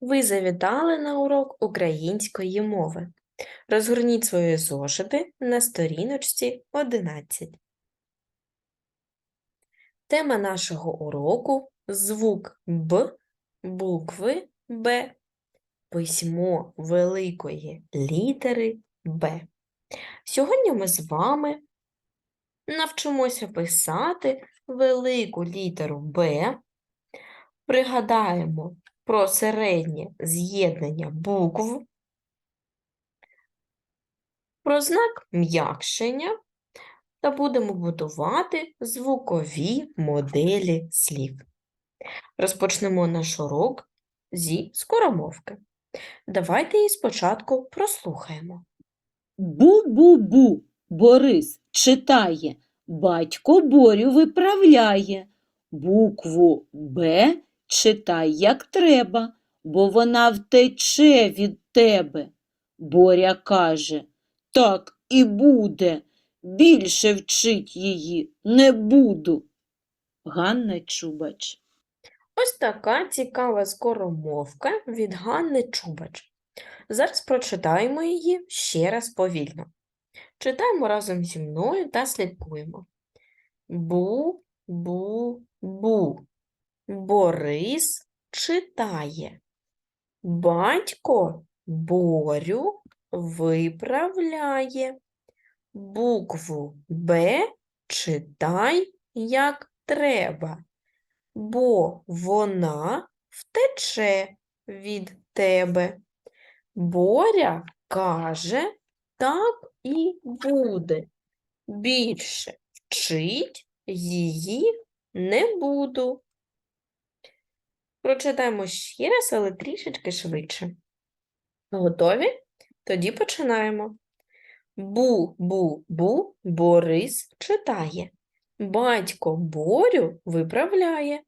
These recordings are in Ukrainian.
Ви завітали на урок української мови. Розгорніть свої зошити на сторіночці 11. Тема нашого уроку звук Б, букви Б, письмо великої літери Б. Сьогодні ми з вами навчимося писати велику літеру Б, пригадаємо про середнє з'єднання букв, про знак м'якшення та будемо будувати звукові моделі слів. Розпочнемо наш урок зі скоромовки. Давайте її спочатку прослухаємо. Бу-бу-бу, Борис читає, батько Борю виправляє. Букву Б читай як треба, бо вона втече від тебе. Боря каже, так і буде, більше вчить її не буду. Ганна Чубач. Ось така цікава скоромовка від Ганни Чубач. Зараз прочитаємо її ще раз повільно. Читаємо разом зі мною та слідкуємо. Бу, бу, бу. Борис читає. Батько Борю виправляє. Букву Б читай як треба, бо вона втече від тебе. Боря каже, так і буде. Більше вчить її не буду. Прочитаємо ще раз, але трішечки швидше. Готові? Тоді починаємо. Бу-бу-бу Борис читає. Батько Борю виправляє.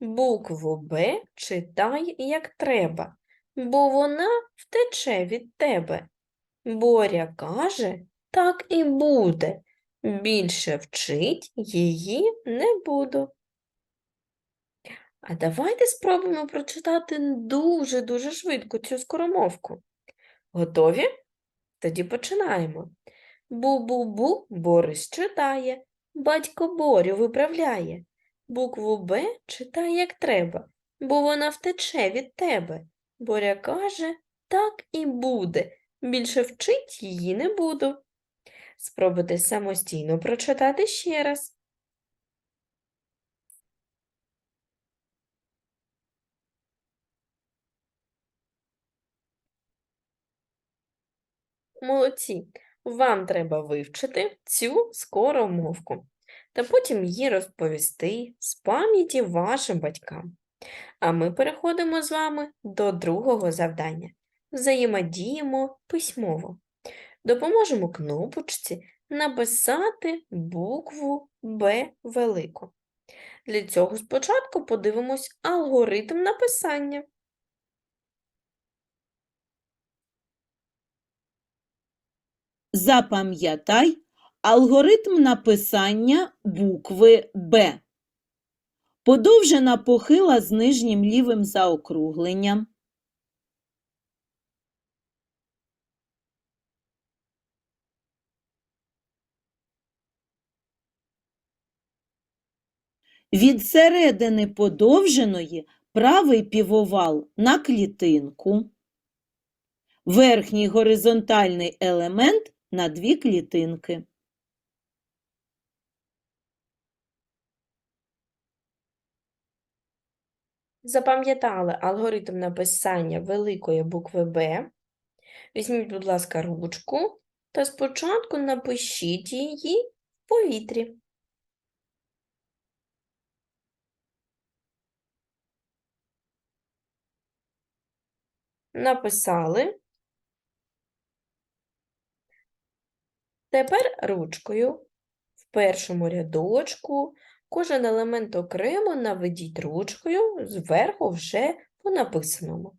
Букву Б читай як треба, бо вона втече від тебе. Боря каже, так і буде. Більше вчить її не буду. А давайте спробуємо прочитати дуже-дуже швидко цю скоромовку. Готові? Тоді починаємо. Бу-бу-бу Борис читає, батько Борю виправляє. Букву Б читай як треба, бо вона втече від тебе. Боря каже, так і буде. Більше вчить її не буду. Спробуйте самостійно прочитати ще раз. Молодці! Вам треба вивчити цю скоромовку та потім її розповісти з пам'яті вашим батькам. А ми переходимо з вами до другого завдання. Взаємодіємо письмово. Допоможемо кнопочці написати букву Б велику. Для цього спочатку подивимось алгоритм написання. Запам'ятай алгоритм написання букви Б. Подовжена похила з нижнім лівим заокругленням. Від середини подовженої правий півовал на клітинку. Верхній горизонтальний елемент на дві клітинки. Запам'ятали алгоритм написання великої букви Б. Візьміть, будь ласка, ручку та спочатку напишіть її в повітрі. Написали. Тепер ручкою в першому рядочку кожен елемент окремо наведіть ручкою зверху вже по написаному.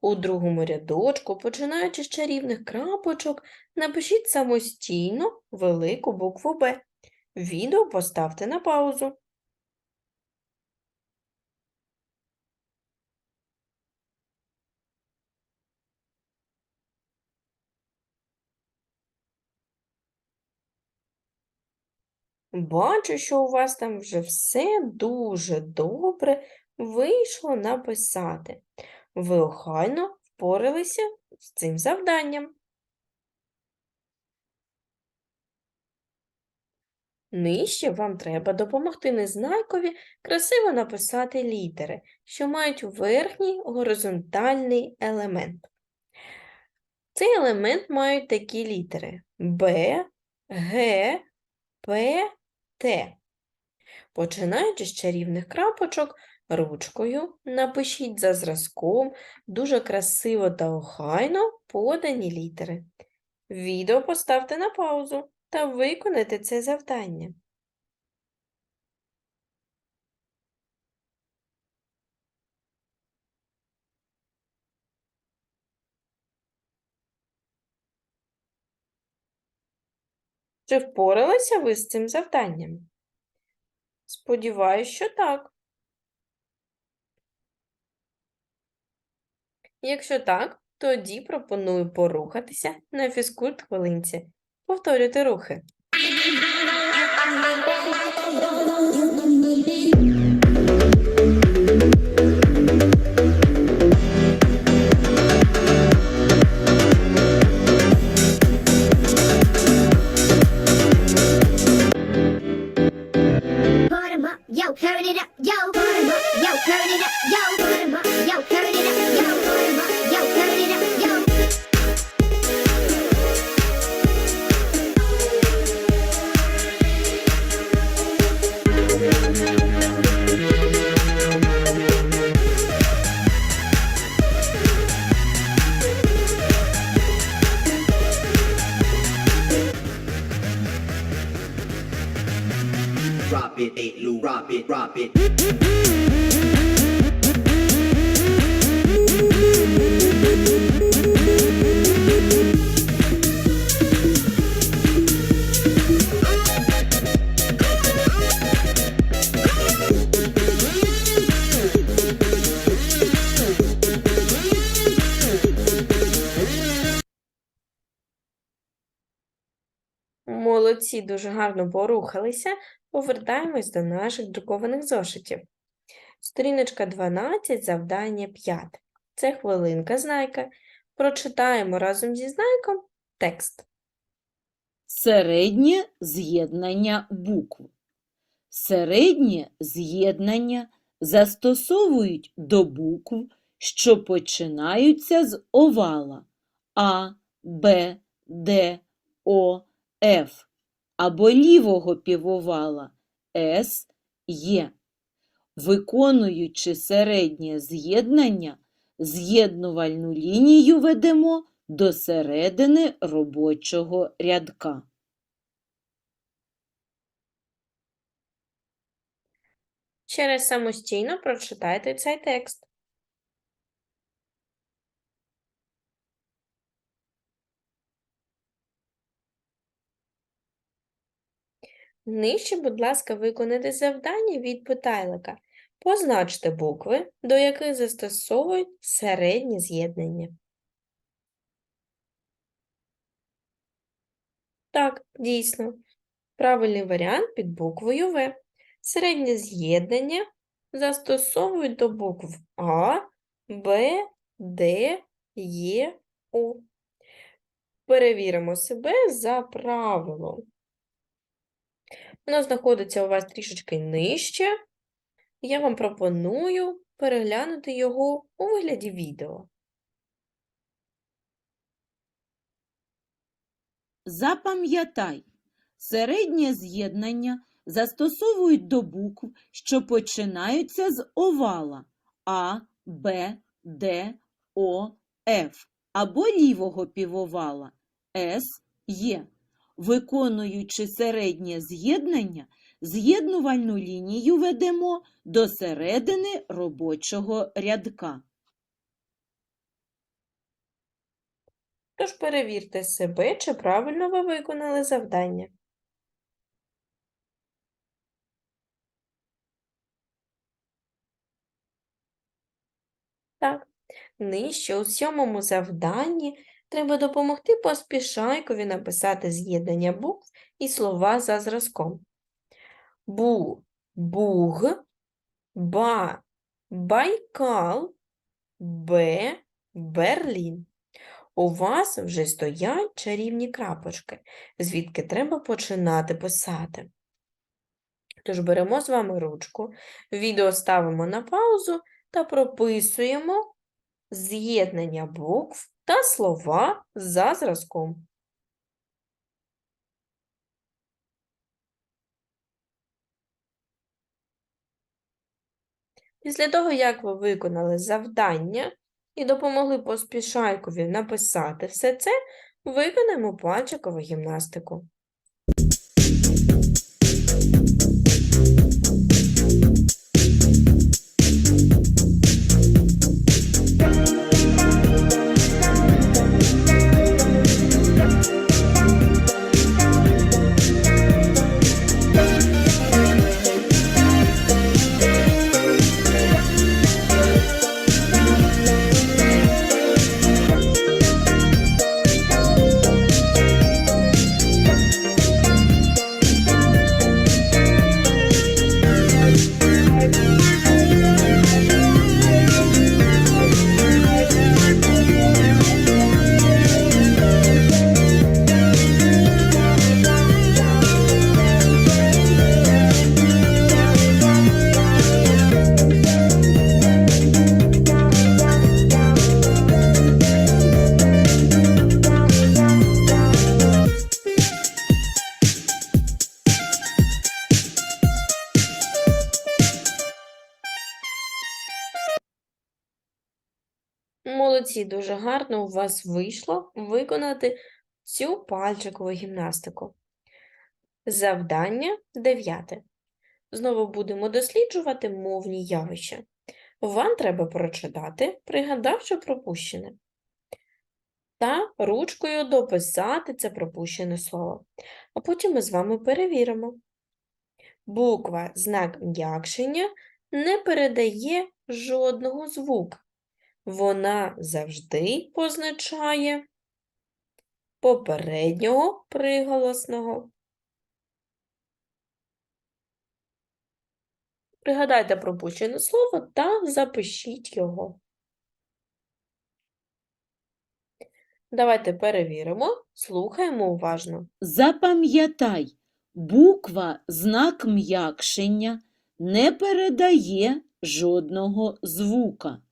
У другому рядочку, починаючи з чарівних крапочок, напишіть самостійно велику букву Б. Відео поставте на паузу. Бачу, що у вас там вже все дуже добре вийшло написати. Ви охайно впоралися з цим завданням. Нижче вам треба допомогти незнайкові красиво написати літери, що мають верхній горизонтальний елемент. Цей елемент мають такі літери Б, Г, П, Т. Починаючи з чарівних крапочок, ручкою напишіть за зразком дуже красиво та охайно подані літери. Відео поставте на паузу та виконайте це завдання. Чи впоралися ви з цим завданням? Сподіваюсь, що так. Якщо так, тоді пропоную порухатися на фізкульт хвилинці. Повторюйте рухи. Turn it up, yo, put 'em up, yo, turn it up, Молодці, дуже гарно порухалися. Повертаємось до наших друкованих зошитів. Сторіночка 12, завдання 5. Це хвилинка знайка. Прочитаємо разом зі знайком текст. Середнє з'єднання букв. Середнє з'єднання застосовують до букв, що починаються з овала А, Б, Д, О, Ф або лівого півовала С, Є. Виконуючи середнє з'єднання, з'єднувальну лінію ведемо до середини робочого рядка. Ще раз самостійно прочитайте цей текст. Нижче, будь ласка, виконайте завдання від питайлика. Позначте букви, до яких застосовують середнє з'єднання. Так, дійсно. Правильний варіант під буквою В. Середнє з'єднання застосовують до букв А, Б, Д, Е, О. Перевіримо себе за правилом. Воно знаходиться у вас трішечки нижче. Я вам пропоную переглянути його у вигляді відео. Запам'ятай, середнє з'єднання застосовують до букв, що починаються з овала А, Б, Д, О, Ф або лівого півовала С, Є. Виконуючи середнє з'єднання, з'єднувальну лінію ведемо до середини робочого рядка. Тож перевірте себе, чи правильно ви виконали завдання. Так, нижче у сьомому завданні треба допомогти поспішайкові написати з'єднання букв і слова за зразком. Бу, Буг, Ба, Байкал, Б, Берлін. У вас вже стоять чарівні крапочки, звідки треба починати писати. Тож беремо з вами ручку, відео ставимо на паузу та прописуємо з'єднання букв та слова за зразком. Після того, як ви виконали завдання і допомогли поспішайкові написати все це, виконаємо пальчикову гімнастику. Молодці, дуже гарно у вас вийшло виконати цю пальчикову гімнастику. Завдання дев'яте. Знову будемо досліджувати мовні явища. Вам треба прочитати, пригадавши пропущене, та ручкою дописати це пропущене слово. А потім ми з вами перевіримо. Буква знак м'якшення не передає жодного звука. Вона завжди позначає попереднього приголосного. Пригадайте пропущене слово та запишіть його. Давайте перевіримо, слухаємо уважно. Запам'ятай, буква знак м'якшення не передає жодного звука.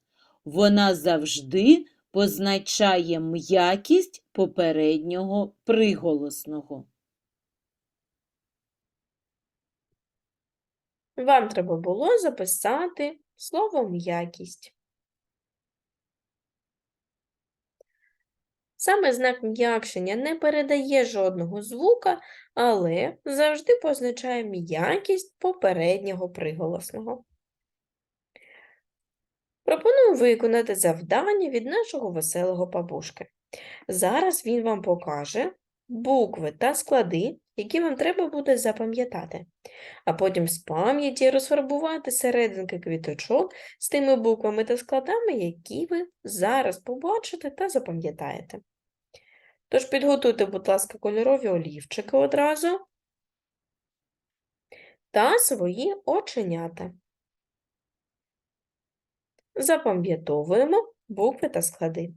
Вона завжди позначає м'якість попереднього приголосного. Вам треба було записати слово м'якість. Саме знак м'якшення не передає жодного звука, але завжди позначає м'якість попереднього приголосного. Пропоную виконати завдання від нашого веселого бабушки. Зараз він вам покаже букви та склади, які вам треба буде запам'ятати, а потім з пам'яті розфарбувати серединки квіточок з тими буквами та складами, які ви зараз побачите та запам'ятаєте. Тож підготуйте, будь ласка, кольорові олівчики одразу та свої оченята. Запам'ятовуємо букви та склади.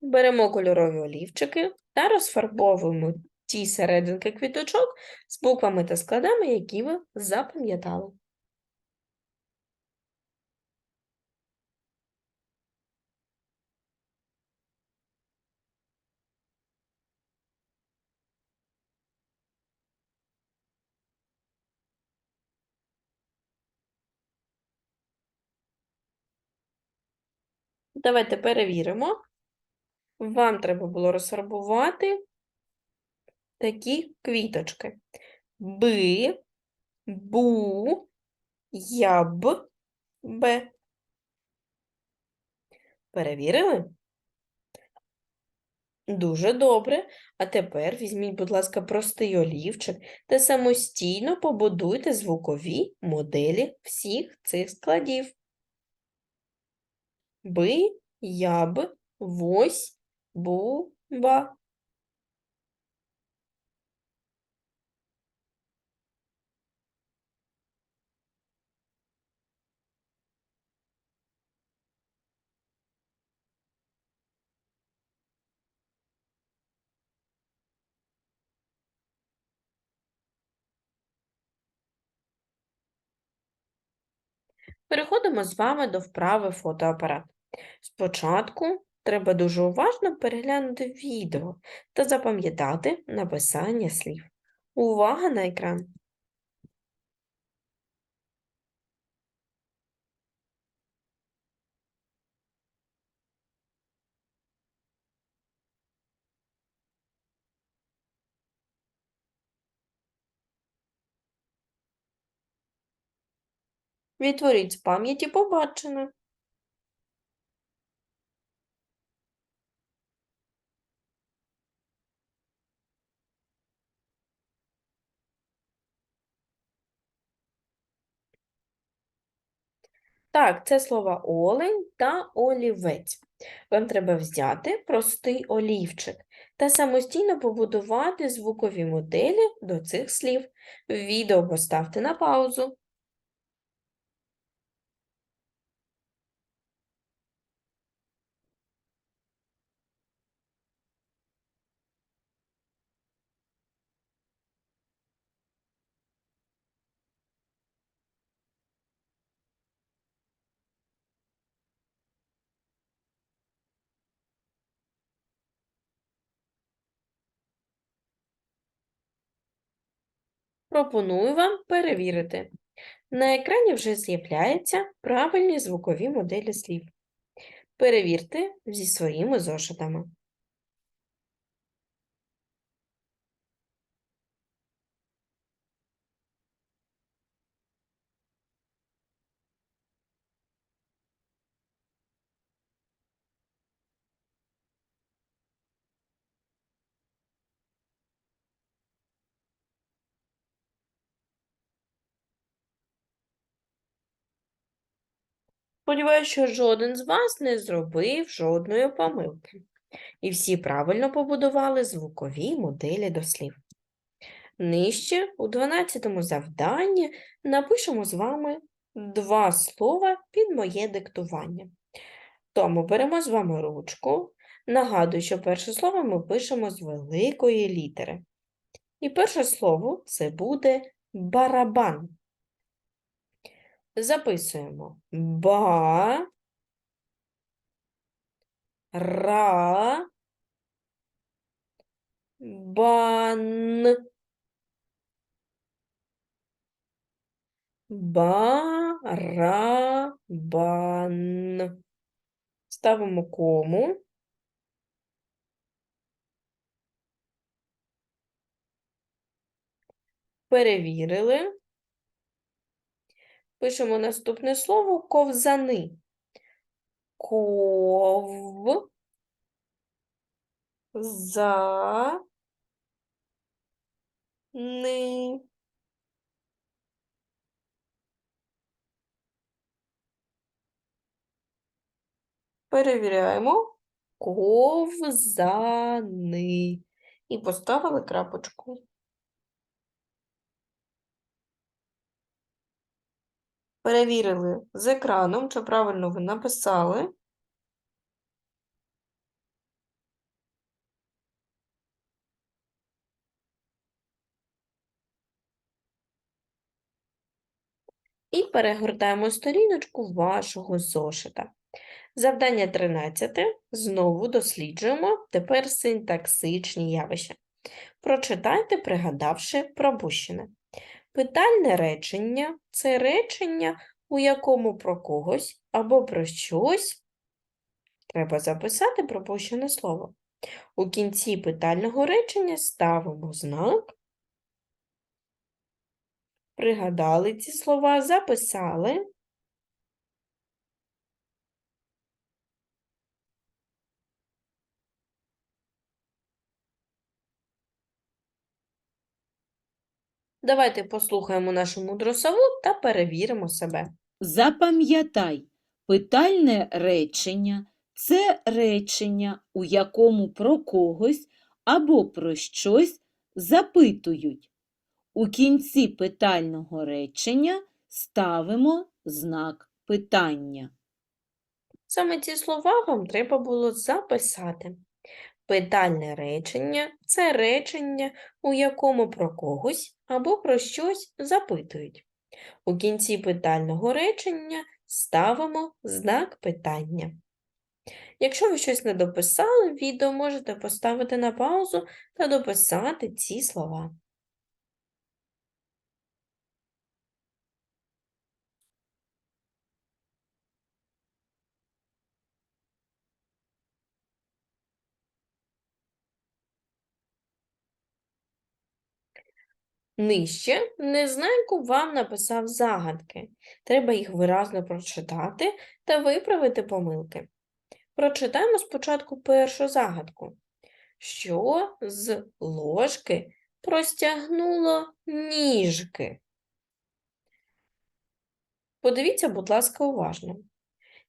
Беремо кольорові олівчики та розфарбовуємо ті серединки квіточок з буквами та складами, які ви запам'ятали. Давайте перевіримо. Вам треба було розфарбувати такі квіточки. Би, бу, яб, бе. Перевірили? Дуже добре. А тепер візьміть, будь ласка, простий олівчик та самостійно побудуйте звукові моделі всіх цих складів. Би, яб, вось, бу, ба. Переходимо з вами до вправи фотоапарат. Спочатку треба дуже уважно переглянути відео та запам'ятати написання слів. Увага на екран! Відтворіть з пам'яті побачене. Так, це слова олень та олівець. Вам треба взяти простий олівчик та самостійно побудувати звукові моделі до цих слів. Відео поставте на паузу. Пропоную вам перевірити. На екрані вже з'являються правильні звукові моделі слів. Перевірте зі своїми зошитами. Сподіваюся, що жоден з вас не зробив жодної помилки. І всі правильно побудували звукові моделі до слів. Нижче у 12 завданні напишемо з вами два слова під моє диктування. Тому беремо з вами ручку. Нагадую, що перше слово ми пишемо з великої літери. І перше слово це буде барабан. Записуємо ба, ра, бан, барабан. Ставимо кому. Перевірили. Пишемо наступне слово ковзани. Ков за ни. Перевіряємо. Ковзани. І поставили крапочку. Перевірили з екраном, чи правильно ви написали. І перегортаємо сторіночку вашого зошита. Завдання 13. Знову досліджуємо тепер синтаксичні явища. Прочитайте, пригадавши пропущене. Питальне речення – це речення, у якому про когось або про щось треба записати пропущене слово. У кінці питального речення ставимо знак, пригадали ці слова, записали. Давайте послухаємо нашу мудру сову та перевіримо себе. Запам'ятай, питальне речення це речення, у якому про когось або про щось запитують. У кінці питального речення ставимо знак питання. Саме ці слова вам треба було записати. Питальне речення – це речення, у якому про когось або про щось запитують. У кінці питального речення ставимо знак питання. Якщо ви щось не дописали, відео можете поставити на паузу та дописати ці слова. Нижче Незнайку вам написав загадки. Треба їх виразно прочитати та виправити помилки. Прочитаємо спочатку першу загадку. Що з ложки простягнуло ніжки? Подивіться, будь ласка, уважно.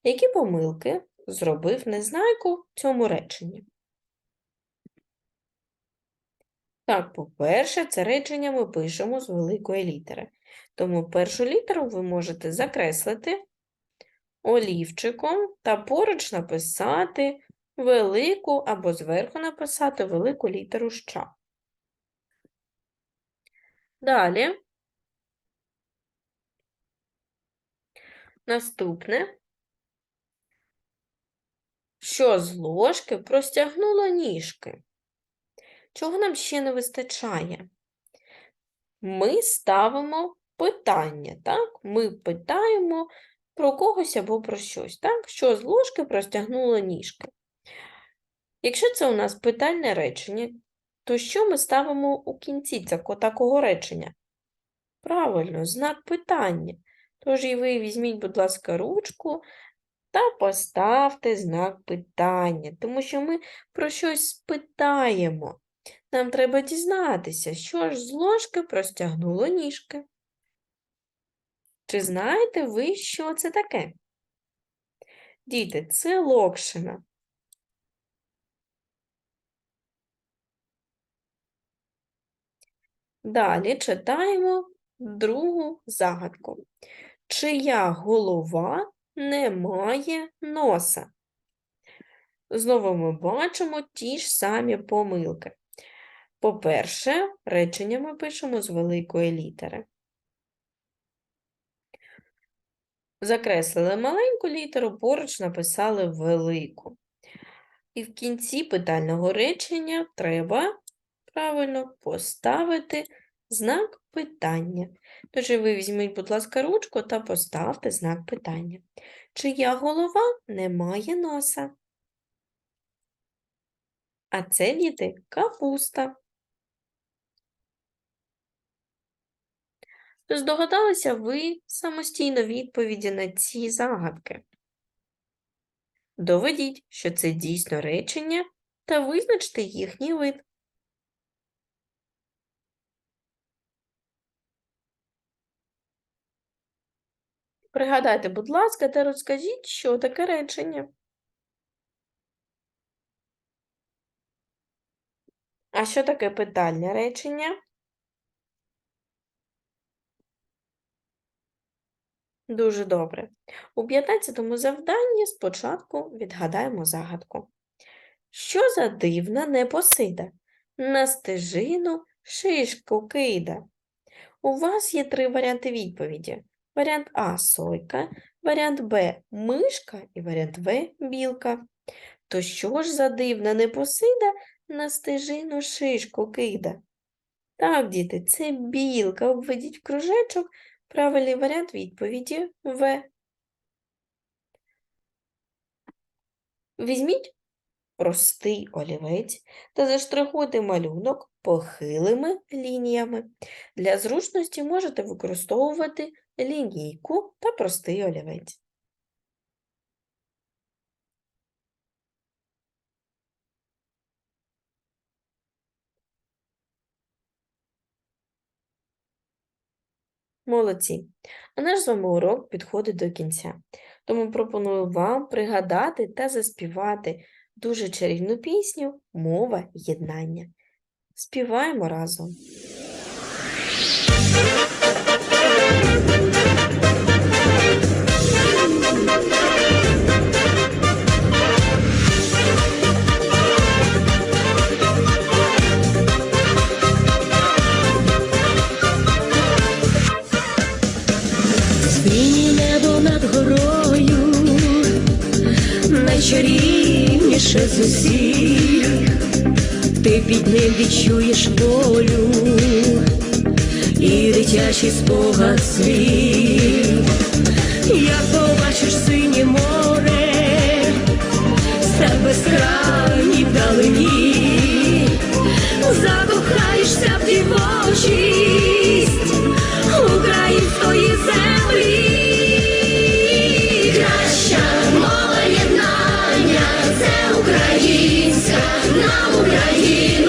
Які помилки зробив Незнайку в цьому реченні? Так, по-перше, це речення ми пишемо з великої літери. Тому першу літеру ви можете закреслити олівчиком та поруч написати велику або зверху написати велику літеру «щ». Далі. Наступне. Що з ложки простягнуло ніжки? Чого нам ще не вистачає? Ми ставимо питання, так? Ми питаємо про когось або про щось, так? Що з ложки простягнуло ніжки? Якщо це у нас питальне речення, то що ми ставимо у кінці такого речення? Правильно, знак питання. Тож і ви візьміть, будь ласка, ручку та поставте знак питання, тому що ми про щось спитаємо. Нам треба дізнатися, що ж з ложки простягнуло ніжки. Чи знаєте ви, що це таке? Діти, це локшина. Далі читаємо другу загадку. Чия голова не має носа? Знову ми бачимо ті ж самі помилки. По-перше, речення ми пишемо з великої літери. Закреслили маленьку літеру, поруч написали велику. І в кінці питального речення треба правильно поставити знак питання. Тож ви візьміть, будь ласка, ручку та поставте знак питання. Чия голова не має носа? А це, діти, капуста. Здогадалися ви самостійно відповіді на ці загадки? Доведіть, що це дійсно речення, та визначте їхній вид. Пригадайте, будь ласка, та розкажіть, що таке речення. А що таке питальне речення? Дуже добре. У 15-му завданні спочатку відгадаємо загадку. Що за дивна непосида? На стежину шишку кида. У вас є три варіанти відповіді. Варіант А – сойка, варіант Б – мишка і варіант В – білка. То що ж за дивна непосида на стежину шишку кида? Так, діти, це білка. Обведіть в кружечок Правильний варіант відповіді В. Візьміть простий олівець та заштрихуйте малюнок похилими лініями. Для зручності можете використовувати лінійку та простий олівець. Молодці. А наш з вами урок підходить до кінця. Тому пропоную вам пригадати та заспівати дуже чарівну пісню Мова єднання. Співаємо разом. Дитячий спогад світ. Як побачиш синє море, все безкрайній вдалині, закохаєшся в дівочість української землі. Українська, нам Україну